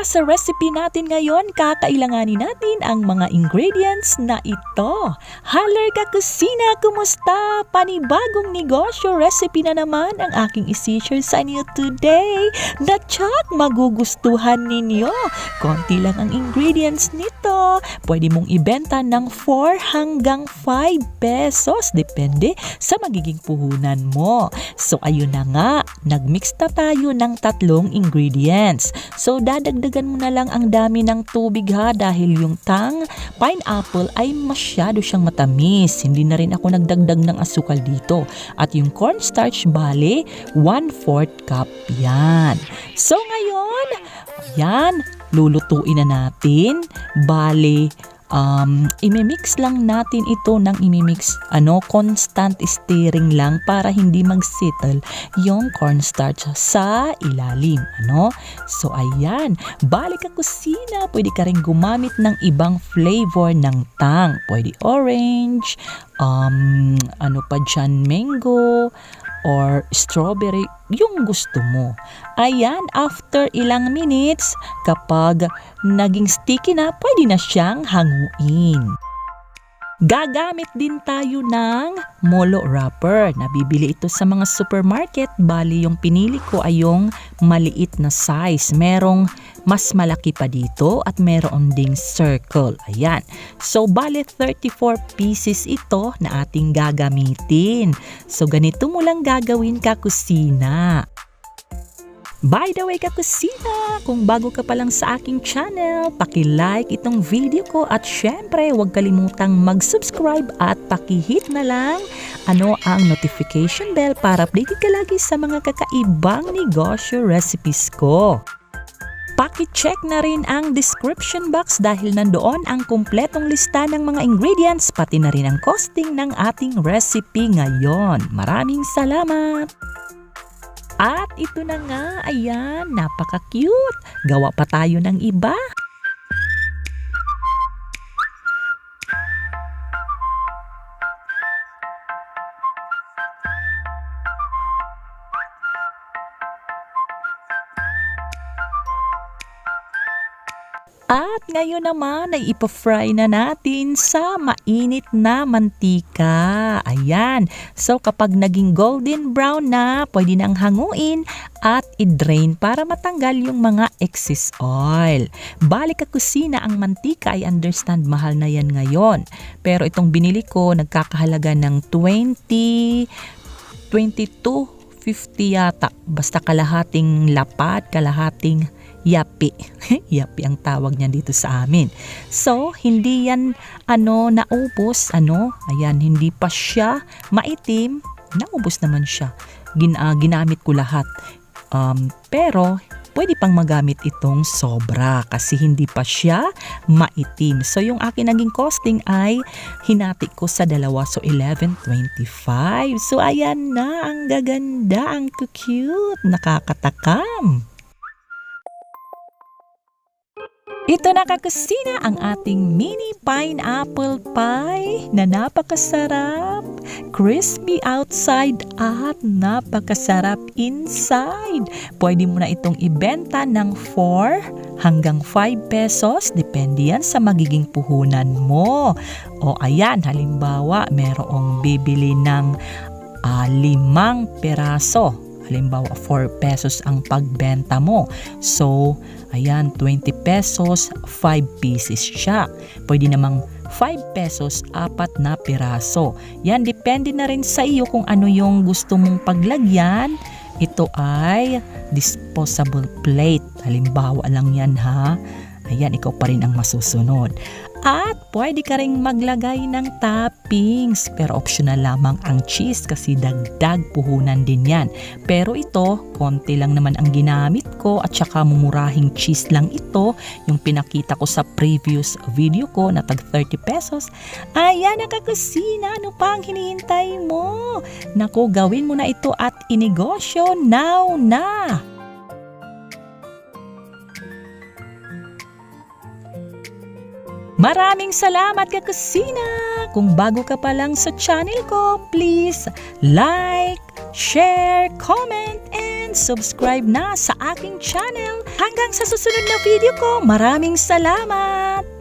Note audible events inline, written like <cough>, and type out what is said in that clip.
Para sa recipe natin ngayon, kakailanganin natin ang mga ingredients na ito. Haller ka kusina, kumusta? Panibagong negosyo recipe na naman ang aking isi-share sa inyo today. Na tsak magugustuhan ninyo. Konti lang ang ingredients nito. Pwede mong ibenta ng 4 hanggang 5 pesos. Depende sa magiging puhunan mo. So ayun na nga, nagmix na tayo ng tatlong ingredients. So dadagdagan mo na lang ang dami ng tubig ha dahil yung tang pineapple ay masyado siyang matamis. Hindi na rin ako nagdagdag ng asukal dito. At yung cornstarch bale, 1/4 cup yan. So ngayon, yan, lulutuin na natin. Bale, um, imimix lang natin ito ng imimix, ano, constant stirring lang para hindi mag-settle yung cornstarch sa ilalim, ano. So, ayan, balik ka kusina, pwede ka rin gumamit ng ibang flavor ng tang. Pwede orange, um, ano pa dyan, mango, or strawberry, yung gusto mo. Ayan, after ilang minutes, kapag naging sticky na, pwede na siyang hanguin. Gagamit din tayo ng molo wrapper. Nabibili ito sa mga supermarket. Bali yung pinili ko ay yung maliit na size. Merong mas malaki pa dito at meron ding circle. Ayan. So bali 34 pieces ito na ating gagamitin. So ganito mo lang gagawin ka kusina. By the way, kakusina, kung bago ka pa lang sa aking channel, paki-like itong video ko at syempre huwag kalimutang mag-subscribe at paki-hit na lang ano ang notification bell para updated ka lagi sa mga kakaibang negosyo recipes ko. Paki-check na rin ang description box dahil nandoon ang kumpletong lista ng mga ingredients pati na rin ang costing ng ating recipe ngayon. Maraming salamat! At ito na nga, ayan, napaka-cute. Gawa pa tayo ng iba. At ngayon naman ay ipa-fry na natin sa mainit na mantika. Ayan. So kapag naging golden brown na, pwede nang hanguin at i-drain para matanggal yung mga excess oil. Balik ka kusina ang mantika ay understand mahal na yan ngayon. Pero itong binili ko nagkakahalaga ng 20, 22, 50 yata. Basta kalahating lapad, kalahating yapi. <laughs> yapi ang tawag niya dito sa amin. So, hindi yan ano naubos, ano? Ayan, hindi pa siya maitim. Naubos naman siya. Gin, ah, ginamit ko lahat. Um, pero, pwede pang magamit itong sobra kasi hindi pa siya maitim. So, yung akin naging costing ay hinati ko sa dalawa. So, 11.25. So, ayan na. Ang gaganda. Ang cute. Nakakatakam. Ito na kakusina ang ating mini pineapple pie na napakasarap, crispy outside at napakasarap inside. Pwede mo na itong ibenta ng 4 hanggang 5 pesos, depende yan sa magiging puhunan mo. O ayan, halimbawa, merong bibili ng ah, limang peraso. Halimbawa, 4 pesos ang pagbenta mo. So, ayan, 20 pesos, 5 pieces siya. Pwede namang 5 pesos, apat na piraso. Yan, depende na rin sa iyo kung ano yung gusto mong paglagyan. Ito ay disposable plate. Halimbawa lang yan ha. Ayan, ikaw pa rin ang masusunod. At pwede ka ring maglagay ng toppings pero optional lamang ang cheese kasi dagdag puhunan din yan. Pero ito, konti lang naman ang ginamit ko at saka mumurahing cheese lang ito yung pinakita ko sa previous video ko na tag 30 pesos. Ayan nakakusina, ano pa ang hinihintay mo? Naku, gawin mo na ito at inegosyo now na! Maraming salamat ka kusina! Kung bago ka pa lang sa channel ko, please like, share, comment, and subscribe na sa aking channel. Hanggang sa susunod na video ko, maraming salamat!